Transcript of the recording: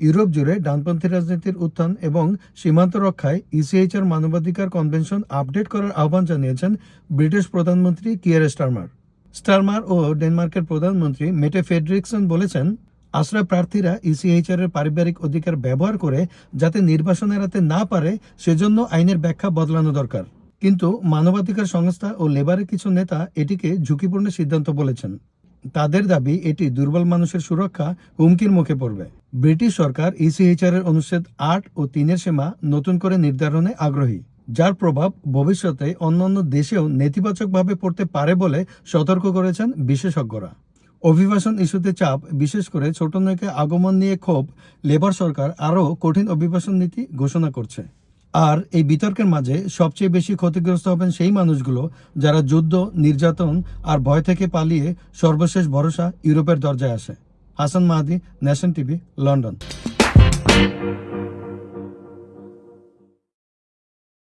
Europe জুড়ে ডানপন্থী রাজনীতির উত্থান এবং সীমান্ত রক্ষায় ইসিএইচআর মানবাধিকার কনভেনশন আপডেট করার আহ্বান জানিয়েছেন ব্রিটিশ প্রধানমন্ত্রী কিয়ার স্টারমার। স্টারমার ও ডেনমার্কের প্রধানমন্ত্রী মেটে ফেডরিকসন বলেছেন, আশ্রয় প্রার্থীরা ইসিএইচআর এর পারিবারিক অধিকার ব্যবহার করে যাতে নির্বাসন এড়াতে না পারে, সেজন্য আইনের ব্যাখ্যা বদলানো দরকার। কিন্তু মানবাধিকার সংস্থা ও লেবারের কিছু নেতা এটিকে ঝুঁকিপূর্ণ সিদ্ধান্ত বলেছেন। তাদের দাবি, এটি দুর্বল মানুষের সুরক্ষা হুমকির মুখে পড়বে। ব্রিটিশ সরকার ইসিএইচআর এর অনুচ্ছেদ আট ও তিনের সীমা নতুন করে নির্ধারণে আগ্রহী, যার প্রভাব ভবিষ্যতে অন্যান্য দেশেও নেতিবাচকভাবে পড়তে পারে বলে সতর্ক করেছেন বিশেষজ্ঞরা। অভিবাসন ইস্যুতে চাপ, বিশেষ করে ছোট নৌকে আগমন নিয়ে ক্ষোভ, লেবার সরকার আরও কঠিন অভিবাসন নীতি ঘোষণা করছে। আর এই বিতর্কের মাঝে সবচেয়ে বেশি ক্ষতিগ্রস্ত হবেন সেই মানুষগুলো যারা যুদ্ধ, নির্যাতন আর ভয় থেকে পালিয়ে সর্বশেষ ভরসা ইউরোপের দরজায় আসে। Hasan Mahadi, Nation TV, London.